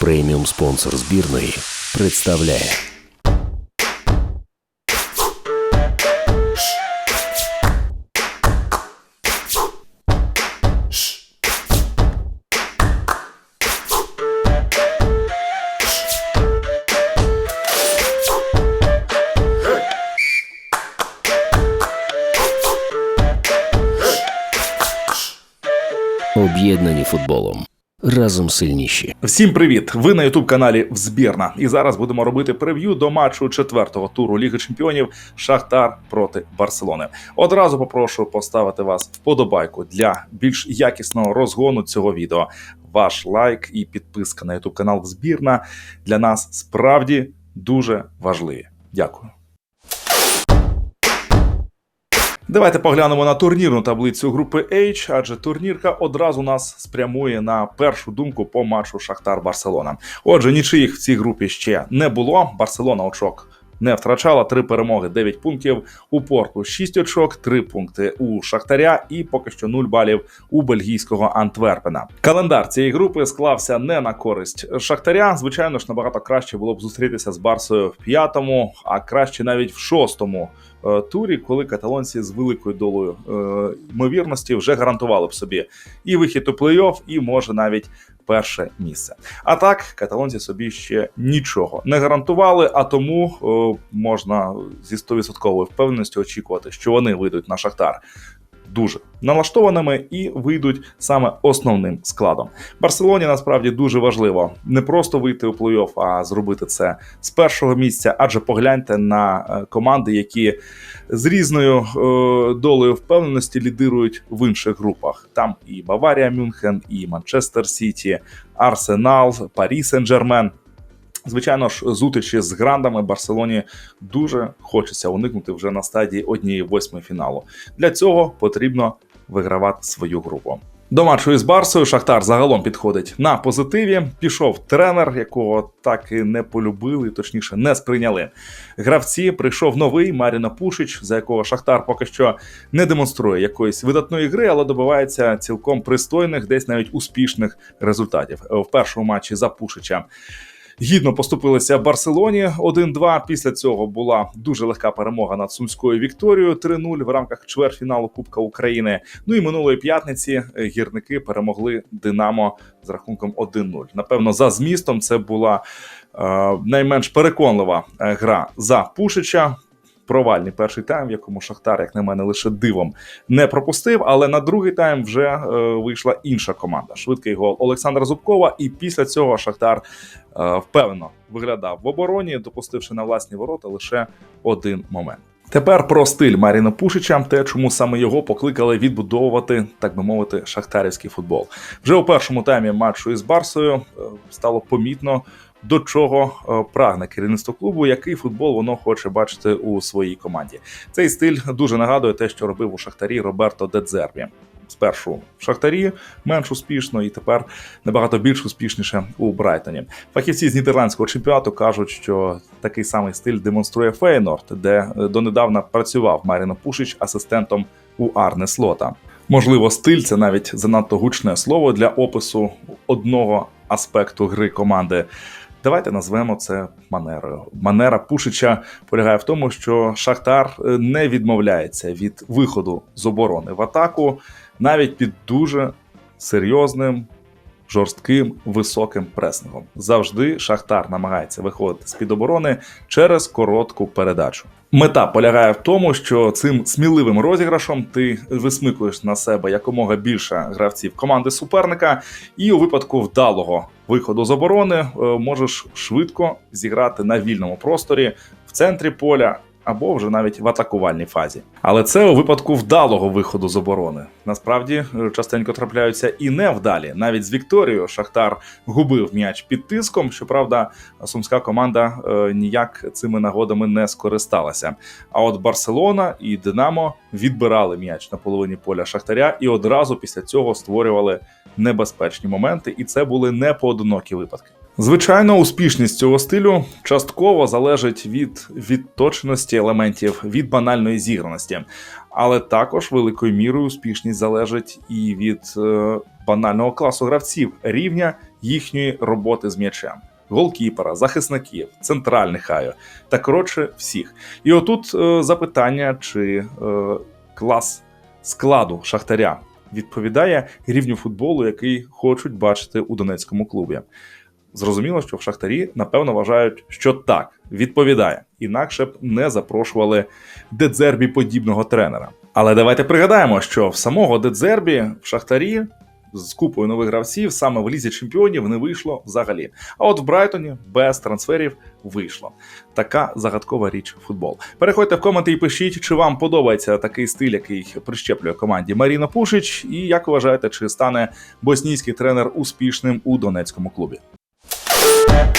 преміум спонсор збірної, представляє. Об'єднані футболом. Разом сильніші. Всім привіт! Ви на ютуб каналі Взбірна. І зараз будемо робити прев'ю до матчу четвертого туру Ліги Чемпіонів Шахтар проти Барселони. Одразу попрошу поставити вас вподобайку для більш якісного розгону цього відео. Ваш лайк і підписка на ютуб канал Взбірна для нас справді дуже важливі. Дякую. Давайте поглянемо на турнірну таблицю групи H, адже турнірка одразу нас спрямує на першу думку по матчу Шахтар Барселона. Отже, нічиїх в цій групі ще не було. Барселона очок не втрачала три перемоги, 9 пунктів. У порту 6 очок, 3 пункти у Шахтаря і поки що 0 балів у бельгійського Антверпена. Календар цієї групи склався не на користь Шахтаря. Звичайно ж, набагато краще було б зустрітися з Барсою в п'ятому, а краще навіть в шостому турі, коли каталонці з великою долою е, ймовірності вже гарантували б собі і вихід у плей-офф, і може навіть перше місце. А так, каталонці собі ще нічого не гарантували, а тому е, можна зі 100% впевненістю очікувати, що вони вийдуть на шахтар. Дуже налаштованими і вийдуть саме основним складом. Барселоні насправді дуже важливо не просто вийти у плей-офф, а зробити це з першого місця. Адже погляньте на е, команди, які з різною е, долею впевненості лідирують в інших групах. Там і Баварія Мюнхен, і Манчестер Сіті, Арсенал, Парі Сен-Жермен. Звичайно ж, зустрічі з грандами Барселоні дуже хочеться уникнути вже на стадії однієї восьмої фіналу. Для цього потрібно вигравати свою групу. До матчу із Барсою Шахтар загалом підходить на позитиві. Пішов тренер, якого так і не полюбили, точніше не сприйняли. Гравці прийшов новий Маріно Пушич, за якого Шахтар поки що не демонструє якоїсь видатної гри, але добивається цілком пристойних, десь навіть успішних результатів. В першому матчі за Пушича гідно поступилися Барселоні 1-2. Після цього була дуже легка перемога над Сумською Вікторією 3-0 в рамках чвертьфіналу Кубка України. Ну і минулої п'ятниці гірники перемогли Динамо з рахунком 1-0. Напевно, за змістом це була е, найменш переконлива е, гра за Пушича. Провальний перший тайм, в якому Шахтар, як на мене, лише дивом не пропустив. Але на другий тайм вже е, вийшла інша команда. Швидкий гол Олександра Зубкова. І після цього Шахтар е, впевнено виглядав в обороні, допустивши на власні ворота лише один момент. Тепер про стиль Маріна Пушича, те, чому саме його покликали відбудовувати, так би мовити, шахтарівський футбол. Вже у першому таймі матчу із Барсою е, стало помітно. До чого е, прагне керівництво клубу, який футбол воно хоче бачити у своїй команді. Цей стиль дуже нагадує те, що робив у Шахтарі Роберто Дедзербі. Спершу в Шахтарі менш успішно, і тепер набагато більш успішніше у Брайтоні. Фахівці з нідерландського чемпіонату кажуть, що такий самий стиль демонструє Фейнорд, де е, донедавна працював Маріно Пушич асистентом у Арне Слота. Можливо, стиль це навіть занадто гучне слово для опису одного аспекту гри команди. Давайте назвемо це манерою. Манера Пушича полягає в тому, що Шахтар е, не відмовляється від виходу з оборони в атаку навіть під дуже серйозним, жорстким, високим пресингом. Завжди Шахтар намагається виходити з під оборони через коротку передачу. Мета полягає в тому, що цим сміливим розіграшом ти висмикуєш на себе якомога більше гравців команди суперника, і у випадку вдалого виходу з оборони е, можеш швидко зіграти на вільному просторі в центрі поля. Або вже навіть в атакувальній фазі, але це у випадку вдалого виходу з оборони. Насправді е, частенько трапляються і невдалі. Навіть з Вікторією Шахтар губив м'яч під тиском. Щоправда, сумська команда е, ніяк цими нагодами не скористалася. А от Барселона і Динамо відбирали м'яч на половині поля Шахтаря і одразу після цього створювали небезпечні моменти, і це були не поодинокі випадки. Звичайно, успішність цього стилю частково залежить від відточеності елементів, від банальної зіграності, але також великою мірою успішність залежить і від е, банального класу гравців, рівня їхньої роботи з м'ячем. Голкіпера, захисників, центральних хаю та коротше всіх. І отут е, запитання, чи е, клас складу Шахтаря відповідає рівню футболу, який хочуть бачити у Донецькому клубі. Зрозуміло, що в Шахтарі напевно вважають, що так відповідає, інакше б не запрошували Дедзербі подібного тренера. Але давайте пригадаємо, що в самого Дедзербі в Шахтарі з купою нових гравців саме в лізі чемпіонів не вийшло взагалі. А от в Брайтоні без трансферів вийшло. Така загадкова річ футбол. Переходьте в коменти і пишіть, чи вам подобається такий стиль, який прищеплює команді Маріна Пушич, і як вважаєте, чи стане боснійський тренер успішним у донецькому клубі. Yeah.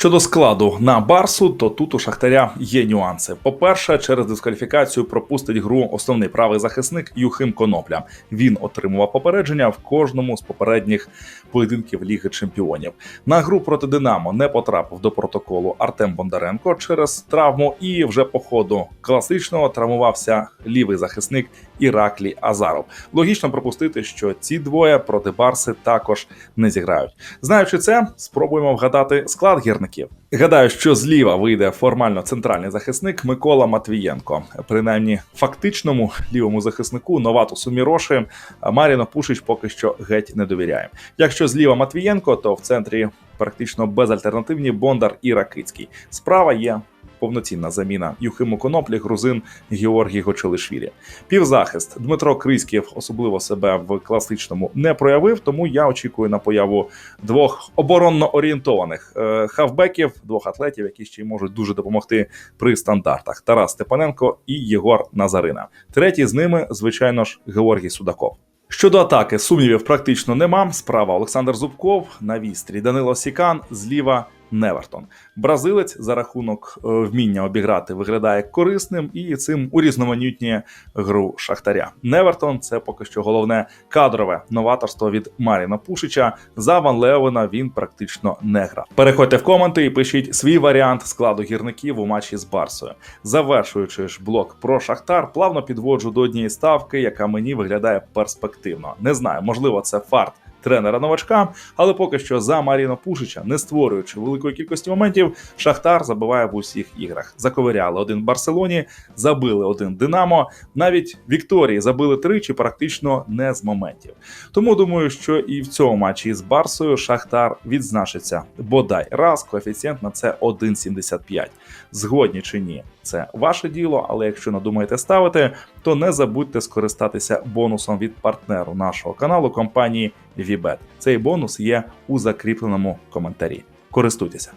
Щодо складу на Барсу, то тут у Шахтаря є нюанси. По-перше, через дискваліфікацію пропустить гру основний правий захисник Юхим Конопля. Він отримував попередження в кожному з попередніх поєдинків Ліги Чемпіонів. На гру проти Динамо не потрапив до протоколу Артем Бондаренко через травму, і вже по ходу класичного травмувався лівий захисник Іраклі Азаров. Логічно пропустити, що ці двоє проти Барси також не зіграють. Знаючи це, спробуємо вгадати склад гірників. Гадаю, що зліва вийде формально центральний захисник Микола Матвієнко. Принаймні, фактичному лівому захиснику Новату Суміроши Маріно Пушич поки що геть не довіряє. Якщо зліва Матвієнко, то в центрі практично безальтернативні Бондар і Ракицький. Справа є. Повноцінна заміна Юхиму Коноплі, грузин Георгій Гочелишвілі. Півзахист Дмитро Криськів особливо себе в класичному не проявив, тому я очікую на появу двох оборонно орієнтованих е, хавбеків, двох атлетів, які ще й можуть дуже допомогти при стандартах: Тарас Степаненко і Єгор Назарина. Третій з ними, звичайно ж, Георгій Судаков. Щодо атаки, сумнівів практично нема. Справа Олександр Зубков на вістрі, Данило Сікан зліва. Невертон. Бразилець за рахунок е, вміння обіграти виглядає корисним і цим урізноманітнює гру Шахтаря. Невертон це поки що головне кадрове новаторство від Маріна Пушича. За Ван Леовена він практично не грав. Переходьте в коменти і пишіть свій варіант складу гірників у матчі з Барсою. Завершуючи ж блок про Шахтар, плавно підводжу до однієї ставки, яка мені виглядає перспективно. Не знаю, можливо, це фарт тренера новачка, але поки що за Маріна Пушича, не створюючи великої кількості моментів, Шахтар забиває в усіх іграх. Заковиряли один Барселоні, забили один Динамо. Навіть Вікторії забили тричі, практично не з моментів. Тому думаю, що і в цьому матчі з Барсою Шахтар відзначиться бодай раз. Коефіцієнт на це 1,75. Згодні чи ні, це ваше діло. Але якщо надумаєте ставити, то не забудьте скористатися бонусом від партнеру нашого каналу компанії Vbet. Цей бонус є у закріпленому коментарі. Користуйтеся.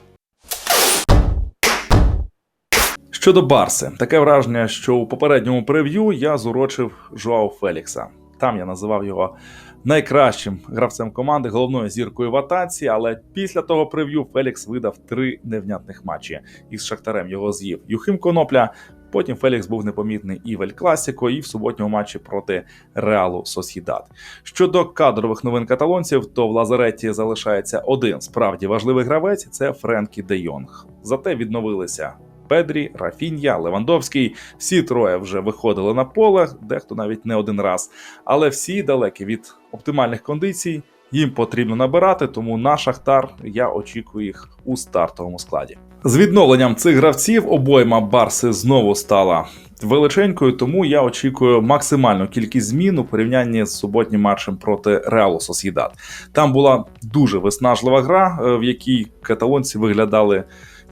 Щодо Барси, таке враження, що у попередньому прев'ю я зурочив Жоау Фелікса. Там я називав його найкращим гравцем команди, головною зіркою в атаці. Але після того прев'ю Фелікс видав три невнятних матчі. Із Шахтарем його з'їв Юхим Конопля. Потім Фелікс був непомітний і в Ель Класіко, і в суботньому матчі проти Реалу Сосідат. Щодо кадрових новин каталонців, то в Лазареті залишається один справді важливий гравець це Френкі Де Йонг. Зате відновилися. Педрі, Рафінья, Левандовський. Всі троє вже виходили на поле, дехто навіть не один раз. Але всі далекі від оптимальних кондицій. Їм потрібно набирати, тому на Шахтар я очікую їх у стартовому складі. З відновленням цих гравців обойма Барси знову стала величенькою, тому я очікую максимальну кількість змін у порівнянні з суботнім матчем проти Реалу Сосідат. Там була дуже виснажлива гра, е, в якій каталонці виглядали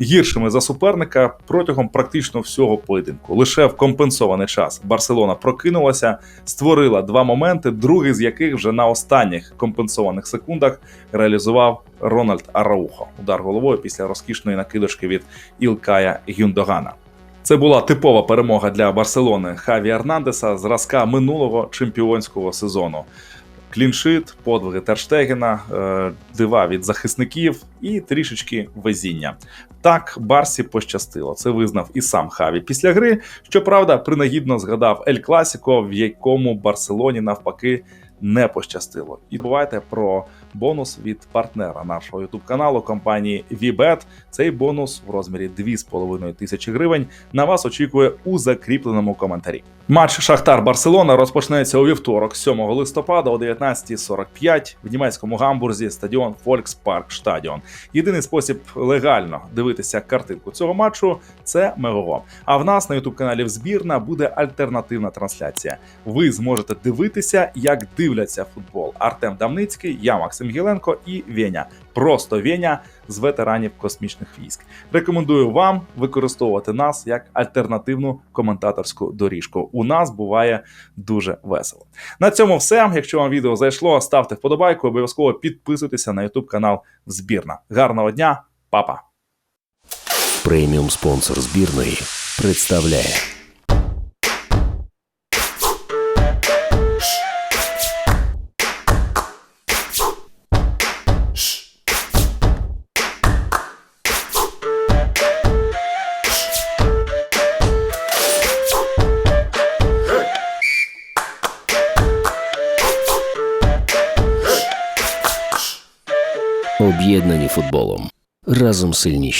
гіршими за суперника протягом практично всього поєдинку. Лише в компенсований час Барселона прокинулася, створила два моменти, другий з яких вже на останніх компенсованих секундах реалізував Рональд Араухо. Удар головою після розкішної накидочки від Ілкая Гюндогана. Це була типова перемога для Барселони Хаві Ернандеса зразка минулого чемпіонського сезону. Кліншит, подвиги Терштегена, е, дива від захисників і трішечки везіння. Так, Барсі пощастило. Це визнав і сам Хаві після гри. Щоправда, принагідно згадав Ель Класіко, в якому Барселоні навпаки не пощастило. І бувайте про бонус від партнера нашого youtube каналу компанії VBet. Цей бонус в розмірі 2,5 тисячі гривень на вас очікує у закріпленому коментарі. Матч Шахтар Барселона розпочнеться у вівторок, 7 листопада о 19.45 в німецькому гамбурзі стадіон Volkspark Stadion. Єдиний спосіб легально дивитися картинку цього матчу це Мегого. А в нас на youtube каналі Взбірна буде альтернативна трансляція. Ви зможете дивитися, як дивляться футбол Артем Дамницький, я Максим Гіленко і Веня. Просто Веня з ветеранів космічних військ. Рекомендую вам використовувати нас як альтернативну коментаторську доріжку. У нас буває дуже весело. На цьому все. Якщо вам відео зайшло, ставте вподобайку, обов'язково підписуйтеся на YouTube канал Збірна. Гарного дня, папа! Преміум спонсор збірної представляє футболом. Разом сильніші.